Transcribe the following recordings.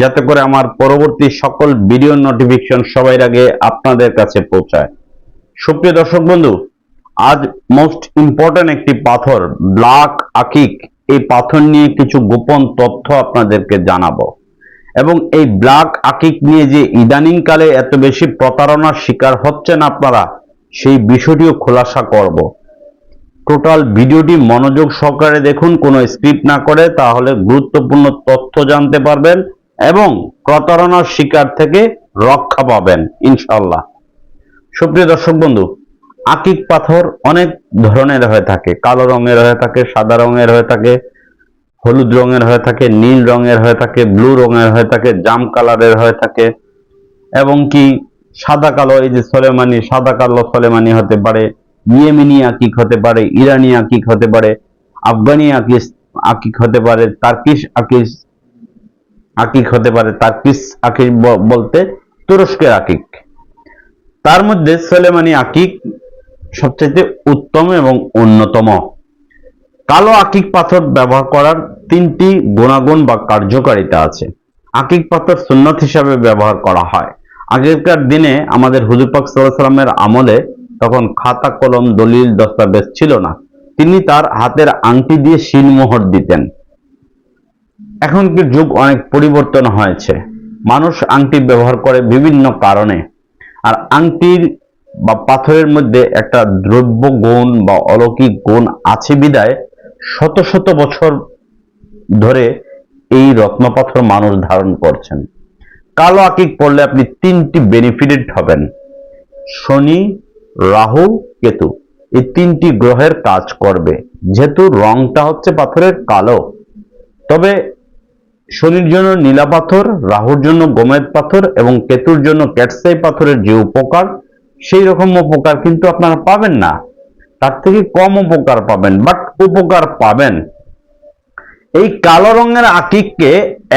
যাতে করে আমার পরবর্তী সকল ভিডিও নোটিফিকেশন সবার আগে আপনাদের কাছে পৌঁছায়। সুপ্রিয় দর্শক বন্ধু, আজ মোস্ট ইম্পর্টেন্ট একটি পাথর ব্ল্যাক আকিক, এই পাথর নিয়ে কিছু গোপন তথ্য আপনাদেরকে জানাব। এবং এই ব্ল্যাক আকিক নিয়ে যে ইদানিং কালে এত বেশি প্রতারণার শিকার হচ্ছেন আপনারা, সেই বিষয়টিও খোলাসা করব। টোটাল ভিডিওটি মনোযোগ সহকারে দেখুন, কোনো স্ক্রিপ্ট না করে তাহলে গুরুত্বপূর্ণ তথ্য জানতে পারবেন। এবং প্রতারণার শিকার থেকে রক্ষা পাবেন ইনশাল্লাহ সুপ্রিয় দর্শক বন্ধু, আকিক পাথর অনেক ধরনের হয়ে থাকে। কালো রঙের হয়ে থাকে, সাদা রঙের হয়ে থাকে, হলুদ রঙের হয়ে থাকে, নীল রঙের হয়ে থাকে, ব্লু রঙের হয়ে থাকে, জাম কালারের হয়ে থাকে এবং কি সাদা কালো, এই যে সলেমানি, সাদা কালো সলেমানি হতে পারে, ইয়েমেনি আকিক হতে পারে, ইরানি আকিক হতে পারে, আফগানি আকিস আকিক হতে পারে, তার্কিশ আকিস আকিক হতে পারে, তার্কিস আকিক বলতে তুরস্কের আকিক। তার মধ্যে সলেমানি আকিক সবচেয়ে উত্তম এবং অন্যতম। কালো আকিক পাথর ব্যবহার করার তিনটি গুণাগুণ বা কার্যকারিতা আছে। আকিক পাথর সুন্নত হিসাবে ব্যবহার করা হয়। আগেকার দিনে আমাদের হুজুর পাক সাল্লামের আমলে তখন খাতা, কলম, দলিল, দস্তাবেজ ছিল না। তিনি তার হাতের আংটি দিয়ে শিলমোহর দিতেন। এখনকার যুগ অনেক পরিবর্তন হয়েছে? মানুষ আংটি ব্যবহার করে বিভিন্ন কারণে। আর আংটির বা পাথরের মধ্যে একটা দ্রব্য গুণ বা অলৌকিক গুণ আছে বিদায়। শত শত বছর ধরে এই রত্নপাথর মানুষ ধারণ করছেন। কালো আকিক পড়লে আপনি তিনটি বেনিফিটেড হবেন। শনি, রাহু, কেতু। এই তিনটি গ্রহের কাজ করবে। যেহেতু রংটা হচ্ছে পাথরের কালো। তবে শনির জন্য নীলা পাথর, রাহুর জন্য গোমেদ পাথর এবং কেতুর জন্য ক্যাটসাই পাথরের যে উপকার, সেই রকম উপকার কিন্তু আপনারা পাবেন না। তার থেকে কম উপকার পাবেন বাট উপকার পাবেন। এই কালো রঙের আকিককে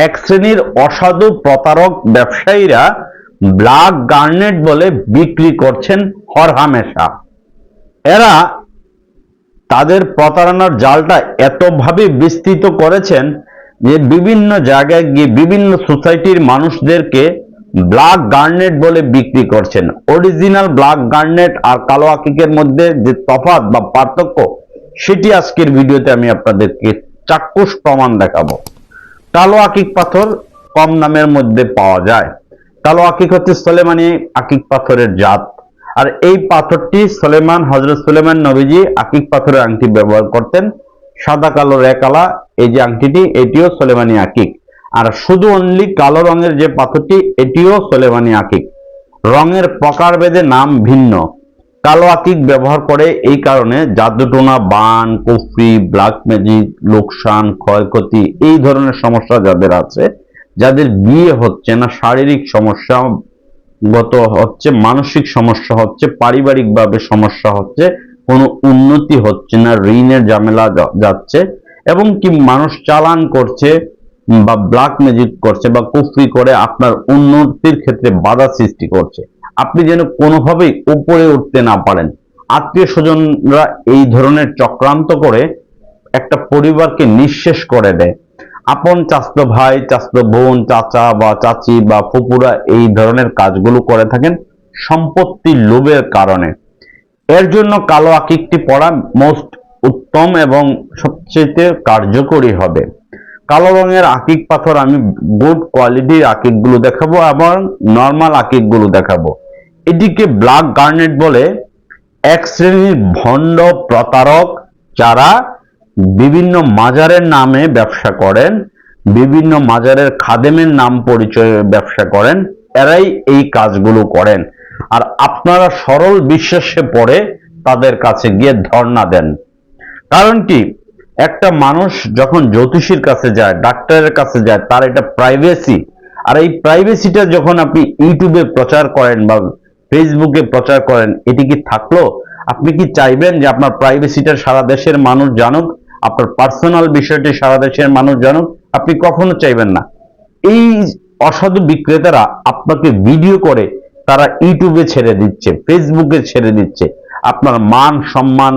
এক শ্রেণির অসাধু প্রতারক ব্যবসায়ীরা ব্ল্যাক গার্নেট বলে বিক্রি করছেন হরহামেশা। এরা তাদের প্রতারণার জালটা এতভাবে বিস্তৃত করেছেন যে বিভিন্ন জায়গায় গিয়ে বিভিন্ন সোসাইটির মানুষদেরকে ব্ল্যাক গার্নেট বলে বিক্রি করছেন। অরিজিনাল ব্ল্যাক গার্নেট আর কালো আকিকের মধ্যে যে তফাত বা পার্থক্য, সেটি আজকের ভিডিওতে আমি আপনাদেরকে চাক্ষুষ প্রমাণ দেখাবো। কালো আকিক পাথর কম নামের মধ্যে পাওয়া যায়। কালো আকিক হচ্ছে সোলেমানি আকিক পাথরের জাত। আর এই পাথরটি সোলেমান হজরত সুলেমান নবীজি আকিক পাথরের আংটি ব্যবহার করতেন। সাদা কালো রেকালা এই যে আংটিটি, এটিও সোলেমানি আকিক। আর শুধু অনলি কালো রঙের যে পাথরটি, এটিও সোলেমানি আকিক। রঙের প্রকারভেদে নাম ভিন্ন। কালো আকিক ব্যবহার করে এই কারণে জাদুটোনা, বান, কুফরি, ব্ল্যাক ম্যাজিক, লোকসান, ক্ষয়ক্ষতি, এই ধরনের সমস্যা যাদের আছে, যাদের বিয়ে হচ্ছে না, শারীরিক সমস্যা, গত হচ্ছে মানসিক সমস্যা হচ্ছে, পারিবারিকভাবে সমস্যা হচ্ছে, কোনো উন্নতি হচ্ছে না, ঋণের ঝামেলা যাচ্ছে এবং কি মানুষ চালান করছে বা ব্ল্যাক ম্যাজিক করছে বা কুফরি করে আপনার উন্নতির ক্ষেত্রে বাধা সৃষ্টি করছে। আপনি যেন কোনোভাবেই উপরে উঠতে না পারেন। আত্মীয় স্বজনরা এই ধরনের চক্রান্ত করে একটা পরিবারকে নিঃশেষ করে দেয়। আপন চাস্তো ভাই চাস্তো বোন, চাচা বা চাচি বা ফুপুরা এই ধরনের কাজগুলো করে থাকেন সম্পত্তি লোভের কারণে। এর জন্য কালো আকিকটি পড়া মোস্ট উত্তম এবং সবচেয়ে কার্যকরী হবে। কালো রঙের আকিক পাথর আমি গুড কোয়ালিটির আকিকগুলো দেখাবো এবং নর্মাল আকিকগুলো দেখাবো। এটিকে ব্ল্যাক গার্নেট বলে এক শ্রেণির ভণ্ড প্রতারক যারা বিভিন্ন মাজারের নামে ব্যবসা করেন, বিভিন্ন মাজারের খাদেমের নাম পরিচয়ে ব্যবসা করেন, এরাই এই কাজগুলো করেন। আর আপনারা সরল বিশ্বাসে পড়ে তাদের কাছে গিয়ে ধর্ণা দেন। কারণ কি? একটা মানুষ যখন জ্যোতিষীর কাছে যায়, ডাক্তারের কাছে যায়, তার এটা প্রাইভেসি আর এই প্রাইভেসিটা যখন আপনি ইউটিউবে প্রচার করেন বা ফেসবুকে প্রচার করেন, এটি কি থাকল? আপনি কি চাইবেন যে আপনার প্রাইভেসিটা সারা দেশের মানুষ জানুক? আপনার পার্সোনাল বিষয়টি সারা দেশের মানুষ জানুক? আপনি কখনো চাইবেন না। এই অসাধু বিক্রেতারা আপনাকে ভিডিও করে তারা ইউটিউবে ছেড়ে দিচ্ছে ফেসবুকে ছেড়ে দিচ্ছে। আপনার মান সম্মান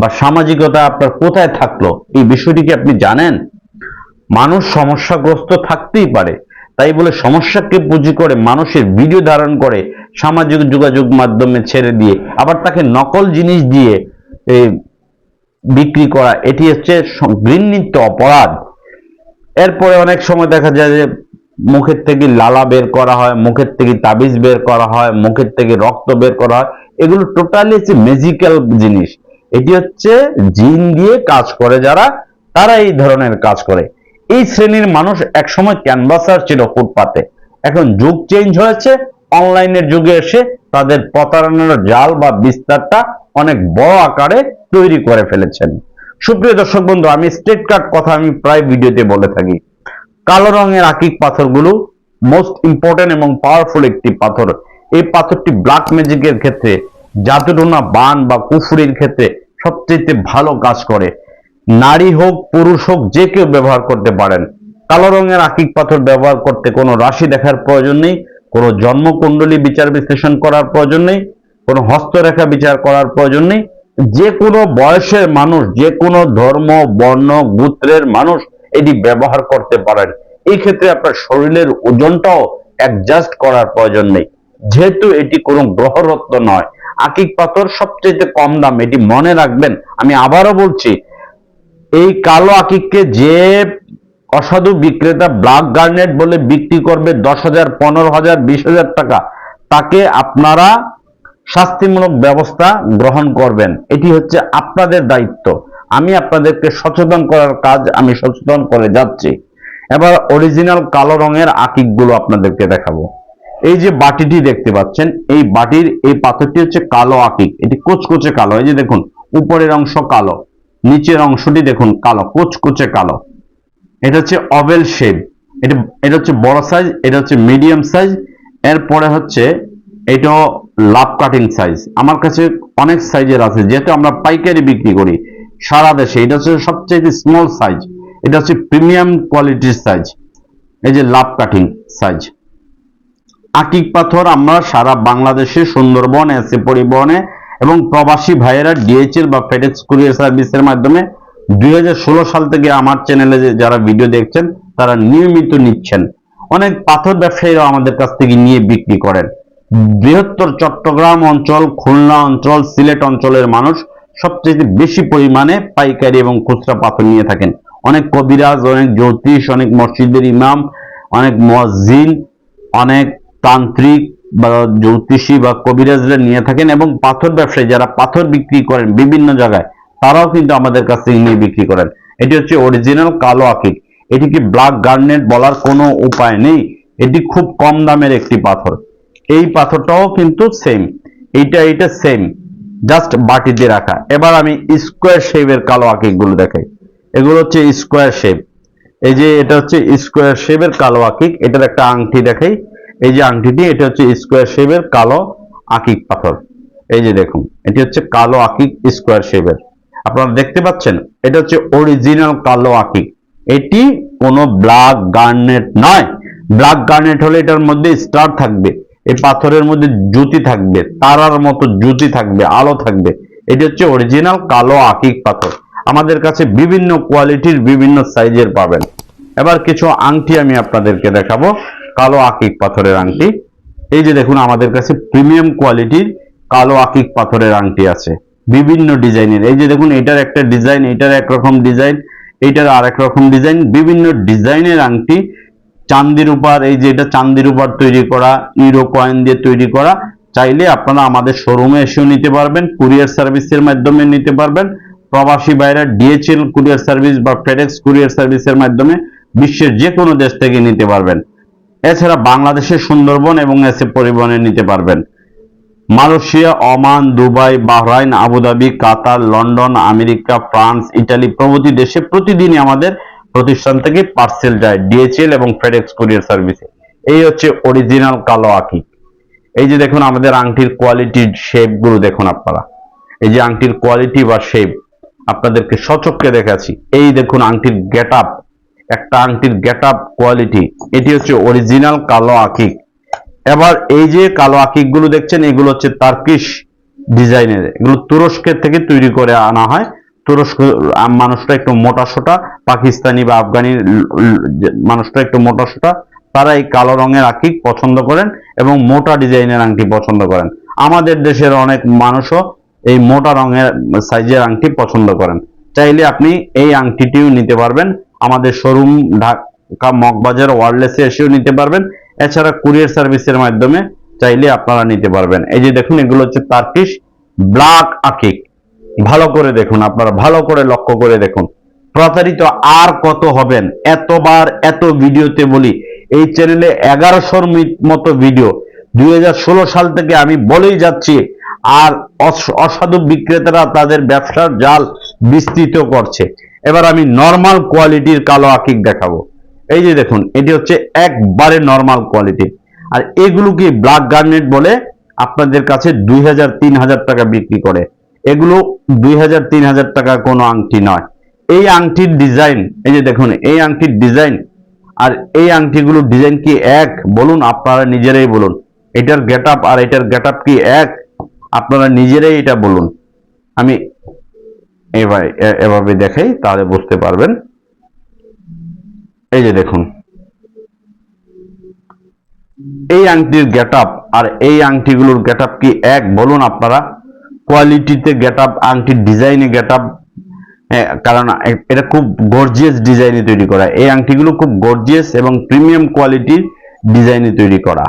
বা সামাজিকতা আপনার কোথায় থাকল, এই বিষয়টি কি আপনি জানেন? মানুষ সমস্যাগ্রস্ত থাকতেই পারে। তাই বলে সমস্যাকে পুঁজি করে মানুষের ভিডিও ধারণ করে সামাজিক যোগাযোগ মাধ্যমে ছেড়ে দিয়ে, আবার তাকে নকল জিনিস দিয়ে বিক্রি করা, এটি হচ্ছে ঘৃণিত অপরাধ। এরপরে অনেক সময় দেখা যায় যে মুখের থেকে লালা বের করা হয়, মুখের থেকে তাবিজ বের করা হয়, মুখের থেকে রক্ত বের করা হয়। এগুলো টোটালি হচ্ছে ম্যাজিক্যাল জিনিস। এটি হচ্ছে জিন দিয়ে কাজ করে যারা, তারা এই ধরনের কাজ করে। এই শ্রেণির মানুষ একসময় ক্যানভাসার ছিল ফুটপাতে। এখন যুগ চেঞ্জ হয়েছে অনলাইনের যুগে এসে তাদের প্রতারণার জাল বা বিস্তারটা অনেক বড় আকারে তৈরি করে ফেলেছেন। সুপ্রিয় দর্শক বন্ধু, আমি স্টেট কার্ড কথা আমি প্রায় ভিডিওতে বলে থাকি। কালো রঙের আকিক পাথরগুলো মোস্ট ইম্পর্টেন্ট এবং পাওয়ারফুল একটি পাথর। এই পাথরটি ব্ল্যাক ম্যাজিকের ক্ষেত্রে, জাদুটোনা বান বা কুফুরির ক্ষেত্রে সবচেয়ে ভালো কাজ করে। নারী হোক, পুরুষ হোক, যে কেউ ব্যবহার করতে পারেন। কালো রঙের আকিক পাথর ব্যবহার করতে কোনো রাশি দেখার প্রয়োজন নেই, কোনো জন্মকুণ্ডলী বিচার বিশ্লেষণ করার প্রয়োজন নেই, কোনো হস্তরেখা বিচার করার প্রয়োজন নেই। যে কোনো বয়সের মানুষ, যে কোনো ধর্ম, বর্ণ, গোত্রের মানুষ এটি ব্যবহার করতে পারেন। এই ক্ষেত্রে আপনার শরীরের ওজনটাও অ্যাডজাস্ট করার প্রয়োজন নেই। যেহেতু এটি কোনো গ্রহরত্ন নয় আকিক পাথর সবচেয়ে কম দাম, এটি মনে রাখবেন। আমি আবারও বলছি, এই কালো আকিককে যে অসাধু বিক্রেতা ব্ল্যাক গার্নেট বলে বিক্রি করবে দশ হাজার, পনেরো হাজার, বিশ হাজার টাকা, তাকে আপনারা শাস্তিমূলক ব্যবস্থা গ্রহণ করবেন। এটি হচ্ছে আপনাদের দায়িত্ব। আমি আপনাদেরকে সচেতন করার কাজ আমি সচেতন করে যাচ্ছি। এবার অরিজিনাল কালো রঙের আকিকগুলো আপনাদেরকে দেখাবো। এই যে বাটিটি দেখতে পাচ্ছেন, এই বাটির এই পাথরটি হচ্ছে কালো আকিক। এটি কোচকোচে কালো। এই যে দেখুন, উপরের অংশ কালো, নিচের অংশটি দেখুন কালো, কোচকোচে কালো। এটা হচ্ছে অভেল শেপ এটা এটা হচ্ছে বড় সাইজ এটা হচ্ছে মিডিয়াম সাইজ এরপরে হচ্ছে এটাও লাভ কাটিং সাইজ আমার কাছে অনেক সাইজের আছে, যেহেতু আমরা পাইকারি বিক্রি করি সারা দেশে। এটা হচ্ছে সবচেয়ে স্মল সাইজ এটা হচ্ছে প্রিমিয়াম কোয়ালিটির সাইজ এই যে লাভ কাটিং সাইজ আকিক পাথর আমরা সারা বাংলাদেশে সুন্দরবন, এসে পরিবহনে এবং প্রবাসী ভাইয়েরা ডিএচএল বা ফেডেক্স কুরিয়ার সার্ভিসের মাধ্যমে দুই হাজার ষোলো সাল থেকে আমার চ্যানেলে যারা ভিডিও দেখছেন, তারা নিয়মিত নিচ্ছেন। অনেক পাথর ব্যবসায়ীরা আমাদের কাছ থেকে নিয়ে বিক্রি করেন। বৃহত্তর চট্টগ্রাম অঞ্চল, খুলনা অঞ্চল, সিলেট অঞ্চলের মানুষ সবচেয়ে বেশি পরিমাণে পাইকারি এবং খুচরা পাথর নিয়ে থাকেন। অনেক কবিরাজ, অনেক জ্যোতিষ, অনেক মসজিদের ইমাম, অনেক মসজিদ, অনেক তান্ত্রিক বা জ্যোতিষী বা কবিরাজরা নিয়ে থাকেন এবং পাথর ব্যবসায়ী যারা পাথর বিক্রি করেন বিভিন্ন জায়গায়, তারাও কিন্তু আমাদের কাছ থেকে নিয়ে বিক্রি করেন। এটি হচ্ছে অরিজিনাল কালো আকিক এটিকে ব্ল্যাক গার্নেট বলার কোনো উপায় নেই? এটি খুব কম দামের একটি পাথর। এই পাথরটাও কিন্তু সেম এইটা এইটা সেম জাস্ট বাটিতে রাখা। এবার আমি স্কোয়ার শেপের কালো আকিকগুলো দেখাই। এগুলো হচ্ছে স্কোয়ার শেপ এই যে এটা হচ্ছে স্কোয়ার শেপের কালো আকিক এটার একটা আংটি দেখাই। এই যে আংটিটি এটা হচ্ছে স্কোয়ার শেপের কালো আকিক পাথর। এই যে দেখুন, এটি হচ্ছে কালো আকিক স্কোয়ার শেপের আপনারা দেখতে পাচ্ছেন, এটা হচ্ছে অরিজিনাল কালো আকিক এটি কোনো ব্ল্যাক গার্নেট নয়। ব্ল্যাক গার্নেট হলে এটার মধ্যে স্টার থাকবে এই পাথরের মধ্যে জুতি থাকবে, তারার মতো জুতি থাকবে, আলো থাকবে। এটি হচ্ছে অরিজিনাল কালো আকিক পাথর। আমাদের কাছে বিভিন্ন কোয়ালিটির বিভিন্ন সাইজের পাবেন। এবার কিছু আংটি আমি আপনাদেরকে দেখাবো। কালো আকিক পাথরের আংটি। এই যে দেখুন, আমাদের কাছে প্রিমিয়াম কোয়ালিটির কালো আকিক পাথরের আংটি আছে। বিভিন্ন ডিজাইনের। এই যে দেখুন, এটার একটা ডিজাইন, এটার একরকম ডিজাইন এইটার আরেক রকম ডিজাইন, বিভিন্ন ডিজাইনের আংটি। চান্দির উপর এই যে এটা চান্দির উপর তৈরি করা, ইউরো কয়েন দিয়ে তৈরি করা, চাইলে আপনারা আমাদের শোরুমে এসেও নিতে পারবেন, কুরিয়ার সার্ভিসের মাধ্যমে নিতে পারবেন। প্রবাসী বাইরা ডিএচএল কুরিয়ার সার্ভিস বা ফেডেক্স কুরিয়ার সার্ভিসের মাধ্যমে বিশ্বের যে কোনো দেশ থেকে নিতে পারবেন। এছাড়া বাংলাদেশের সুন্দরবন এবং এসে পরিবহনে নিতে পারবেন। Malaysia, Oman, Dubai, Bahrain, Abu Dhabi, Qatar, London, America, France, Italy প্রভৃতি দেশে প্রতিদিনই আমাদের প্রতিষ্ঠান থেকে পার্সেল যায় ডিএচএল এবং ফেডেক্স কুরিয়ার সার্ভিসে। এই হচ্ছে অরিজিনাল কালো আঁকি। এই যে দেখুন আমাদের আংটির কোয়ালিটির শেপগুলো দেখুন আপনারা। এই যে আংটির কোয়ালিটি বা শেপ আপনাদেরকে সচক্ষে দেখাচ্ছি। এই দেখুন আংটির গেট আপ। একটা আংটির গেট আপ কোয়ালিটি। এটি হচ্ছে অরিজিনাল কালো আকিক। এবার এই যে কালো আকিকগুলো দেখছেন, এগুলো হচ্ছে তার্কিশ ডিজাইনের। এগুলো তুরস্কের থেকে তৈরি করে আনা হয়। তুরস্ক মানুষটা একটু মোটা সোটা, পাকিস্তানি বা আফগানি মানুষটা একটু মোটা সোটা, তারা এই কালো রঙের আকিক পছন্দ করেন এবং মোটা ডিজাইনের আংটি পছন্দ করেন। আমাদের দেশের অনেক মানুষও এই মোটা রঙের সাইজের আংটি পছন্দ করেন। চাইলে আপনি এই আংটিটিও নিতে পারবেন। আমাদের শোরুম ঢাকা মগবাজার ওয়ারলেসে এসেও নিতে পারবেন। এছাড়া কুরিয়ার সার্ভিসের মাধ্যমে চাইলে আপনারা নিতে পারবেন। এই যে দেখুন, এগুলো হচ্ছে তার্কিশ ব্ল্যাক আকিক ভালো করে দেখুন আপনারা, ভালো করে লক্ষ্য করে দেখুন। প্রতারিত আর কত হবেন? এতবার এত ভিডিওতে বলি, এই চ্যানেলে এগারোশোর মতো ভিডিও দুই হাজার ষোলো সাল থেকে আমি বলেই যাচ্ছি, আর অস- অসাধু বিক্রেতারা তাদের ব্যবসার জাল বিস্তৃত করছে। এবার আমি নর্মাল কোয়ালিটির কালো আকিক দেখাবো। এই যে দেখুন, এটি হচ্ছে একবারে নর্মাল কোয়ালিটি আর এগুলো কি ব্ল্যাক গার্নেট বলে? আপনাদের কাছে দুই হাজার, তিন হাজার টাকা বিক্রি করে। এগুলো দুই হাজার, তিন হাজার টাকা কোনো আংটি নয়। এই আংটির ডিজাইন এই যে দেখুন, এই আংটির ডিজাইন আর এই আংটিগুলোর ডিজাইন কি এক? বলুন, আপনারা নিজেরাই বলুন। এটার গেট আর এটার গেট কি এক? আপনারা নিজেরাই এটা বলুন। আমি এবার এভাবে দেখাই তাহলে বুঝতে পারবেন। এই যে দেখুন। এই আংটির গেট আর এই আংটিগুলোর গেট কি এক? বলুন আপনারা। কোয়ালিটিতে গেট আপ আংটির ডিজাইনে গেট আপ কারণ এটা খুব গর্জিয়াস ডিজাইনে তৈরি করা। এই আংটিগুলো খুব গর্জিয়াস এবং প্রিমিয়াম কোয়ালিটির ডিজাইনে তৈরি করা।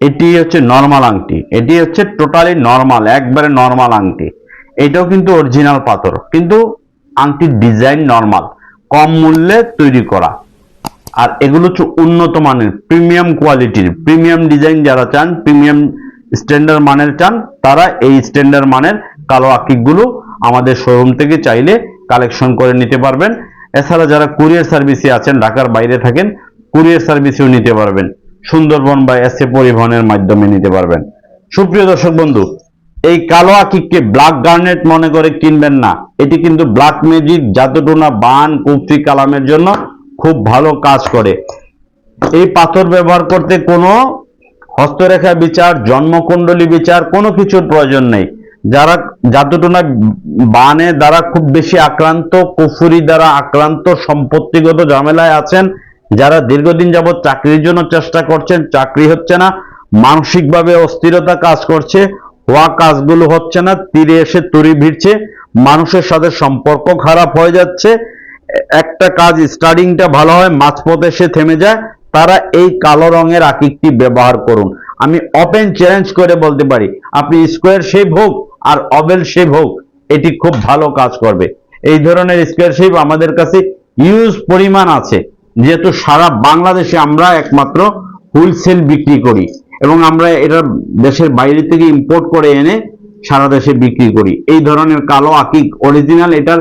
এটি হচ্ছে নর্মাল আংটি। এটি হচ্ছে টোটালি নর্মাল, একবারে নর্মাল আংটি। এটাও কিন্তু অরিজিনাল পাথর। কিন্তু আংটির ডিজাইন নর্মাল কম মূল্যে তৈরি করা। আর এগুলো হচ্ছে উন্নত মানের প্রিমিয়াম কোয়ালিটির প্রিমিয়াম ডিজাইন যারা চান প্রিমিয়াম স্ট্যান্ডার্ড মানের চান, তারা এই স্ট্যান্ডার্ড মানের কালো আকিকগুলো আমাদের শোরুম থেকে চাইলে কালেকশন করে নিতে পারবেন। এছাড়া যারা কুরিয়ার সার্ভিসে আছেন, ঢাকার বাইরে থাকেন কুরিয়ার সার্ভিসেও নিতে পারবেন। সুন্দরবন বা এসে পরিবহনের মাধ্যমে নিতে পারবেন। সুপ্রিয় দর্শক বন্ধু এই কালো আকিককে ব্ল্যাক গার্নেট মনে করে কিনবেন না। এটি কিন্তু ব্ল্যাক ম্যাজিক জাদুটোনা বান, কুফরি কালামের জন্য খুব ভালো কাজ করে। এই পাথর ব্যবহার করতে কোনো হস্তরেখা বিচার, জন্মকুণ্ডলী বিচার, কোনো কিছুর প্রয়োজন নেই। যারা জাদুটোনা বানে দ্বারা খুব বেশি আক্রান্ত, কুফুরি দ্বারা আক্রান্ত, সম্পত্তিগত ঝামেলায় আছেন, যারা দীর্ঘদিন যাবৎ চাকরির জন্য চেষ্টা করছেন, চাকরি হচ্ছে না, মানসিকভাবে অস্থিরতা কাজ করছে হওয়া কাজগুলো হচ্ছে না, তীরে এসে তরি ভিড়ছে, মানুষের সাথে সম্পর্ক খারাপ হয়ে যাচ্ছে, একটা কাজ স্টার্টিংটা ভালো হয়, মাঝপথে এসে থেমে যায়, তারা এই কালো রঙের আকিকটি ব্যবহার করুন। আমি ওপেন চ্যালেঞ্জ করে বলতে পারি, আপনি স্কোয়ার শেপ হোক আর অবেল শেপ হোক, এটি খুব ভালো কাজ করবে। এই ধরনের স্কোয়ার শেপ আমাদের কাছে ইউজ পরিমাণ আছে, যেহেতু সারা বাংলাদেশে আমরা একমাত্র হোলসেল বিক্রি করি। এবং আমরা এটা দেশের বাইরে থেকে ইম্পোর্ট করে এনে সারা দেশে বিক্রি করি। এই ধরনের কালো আকিক অরিজিনাল এটার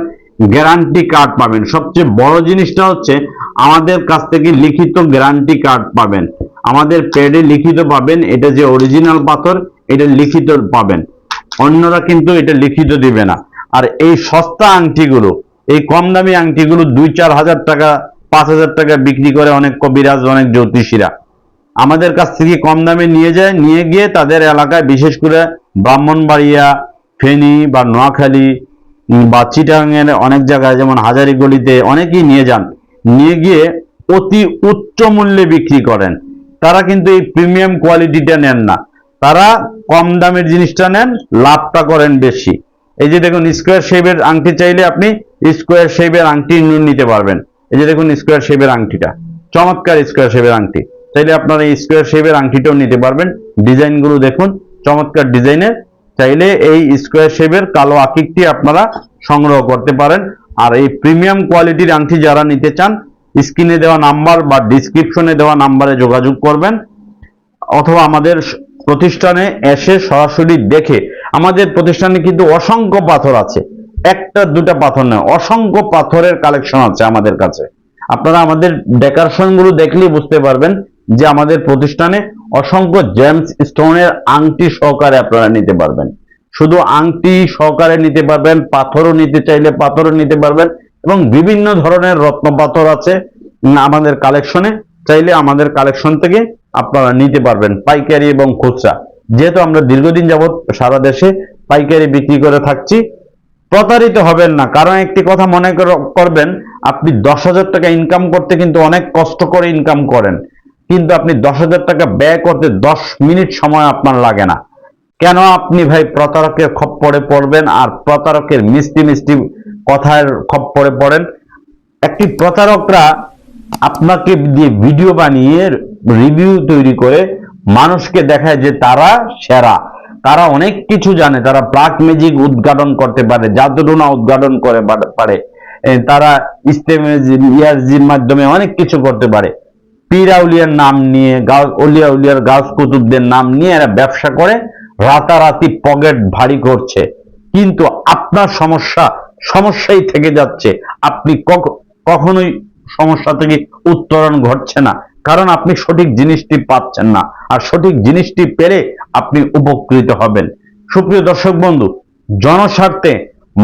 গ্যারান্টি কার্ড পাবেন। সবচেয়ে বড় জিনিসটা হচ্ছে আমাদের কাছ থেকে লিখিত গ্যারান্টি কার্ড পাবেন। আমাদের প্যাডে লিখিত পাবেন, এটা যে অরিজিনাল পাথর, এটা লিখিত পাবেন। অন্যরা কিন্তু এটা লিখিত দিবে না। আর এই সস্তা আংটিগুলো, এই কম দামি আংটিগুলো দুই চার হাজার টাকা, পাঁচ হাজার টাকা বিক্রি করে অনেক কবিরাজ, অনেক জ্যোতিষীরা। আমাদের কাছ থেকে কম দামে নিয়ে যায়, নিয়ে গিয়ে তাদের এলাকায় বিশেষ করে ব্রাহ্মণবাড়িয়া, ফেনী বা নোয়াখালী বা চিটাঙের অনেক জায়গায়, যেমন হাজারি গলিতে অনেকেই নিয়ে যান। নিয়ে গিয়ে অতি উচ্চ মূল্যে বিক্রি করেন। তারা কিন্তু এই প্রিমিয়াম কোয়ালিটিটা নেন না। তারা কম দামের জিনিসটা নেন, লাভটা করেন বেশি। এই যে দেখুন, স্কোয়ার শেপের আংটি চাইলে আপনি স্কোয়ার শেপের আংটি নিতে পারবেন। এই যে দেখুন, স্কোয়ার শেপের আংটিটা। চমৎকার স্কোয়ার শেপের আংটি। চাইলে আপনারা স্কোয়ার শেপের আংটিটাও নিতে পারবেন। ডিজাইনগুলো দেখুন, চমৎকার ডিজাইনের চাইলে এই স্কোয়ার শেপের কালো আকিকটি আপনারা সংগ্রহ করতে পারেন। আর এই প্রিমিয়াম কোয়ালিটির আংটি যারা নিতে চান স্ক্রিনে দেওয়া নাম্বার বা ডিসক্রিপশনে দেওয়া নাম্বারে যোগাযোগ করবেন। অথবা আমাদের প্রতিষ্ঠানে এসে সরাসরি দেখে, আমাদের প্রতিষ্ঠানে কিন্তু অসংখ্য পাথর আছে। একটা দুটা পাথর নয়, অসংখ্য পাথরের কালেকশন আছে আমাদের কাছে। আপনারা আমাদের ডেকারেশনগুলো দেখলেই বুঝতে পারবেন যে আমাদের প্রতিষ্ঠানে অসংখ্য জেমস স্টোনের আংটি সহকারে আপনারা নিতে পারবেন। শুধু আংটি সহকারে নিতে পারবেন, পাথরও নিতে চাইলে পাথরও নিতে পারবেন এবং বিভিন্ন ধরনের রত্ন পাথর আছে আমাদের কালেকশনে, চাইলে আমাদের কালেকশন থেকে আপনারা নিতে পারবেন পাইকারি এবং খুচরা। যেহেতু আমরা দীর্ঘদিন যাবৎ সারা দেশে পাইকারি বিক্রি করে থাকছি, প্রতারিত হবেন না। কারণ একটি কথা মনে কর- করবেন, আপনি দশ হাজার টাকা ইনকাম করতে কিন্তু অনেক কষ্ট করে ইনকাম করেন। কিন্তু আপনি দশ হাজার টাকা ব্যয় করতে দশ মিনিট সময় আপনার লাগে না। কেন আপনি ভাই প্রতারকের খপ্পরে পড়বেন আর প্রতারকের মিষ্টি মিষ্টি কথার খপ্পরে পড়েন? একটি প্রতারকরা আপনাকে দিয়ে ভিডিও বানিয়ে রিভিউ তৈরি করে মানুষকে দেখায় যে তারা সেরা। তারা অনেক কিছু জানে, তারা প্লাক ম্যাজিক উদ্ঘাটন করতে পারে জাদুটোনা উদ্ঘাটন করে পারে- তারা ইয়ারজির মাধ্যমে অনেক কিছু করতে পারে। পীর আউলিয়ার নাম নিয়ে গাছ অলিয়া উলিয়ার গাছ কুতুবদের নাম নিয়ে এরা ব্যবসা করে, রাতারাতি পকেট ভারী করছে। কিন্তু আপনার সমস্যা সমস্যাই থেকে যাচ্ছে। আপনি কখনোই সমস্যা থেকে উত্তরণ ঘটছে না। কারণ আপনি সঠিক জিনিসটি পাচ্ছেন না। আর সঠিক জিনিসটি পেলে আপনি উপকৃত হবেন। সুপ্রিয় দর্শক বন্ধু, জনস্বার্থে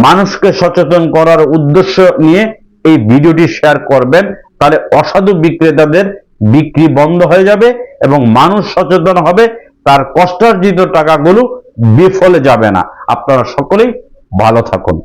মানুষকে সচেতন করার উদ্দেশ্য নিয়ে এই ভিডিওটি শেয়ার করবেন। তাহলে অসাধু বিক্রেতাদের বিক্রি বন্ধ হয়ে যাবে এবং মানুষ সচেতন হবে, তার কষ্টার্জিত টাকাগুলো বিফলে যাবে না। আপনারা সকলেই ভালো থাকুন।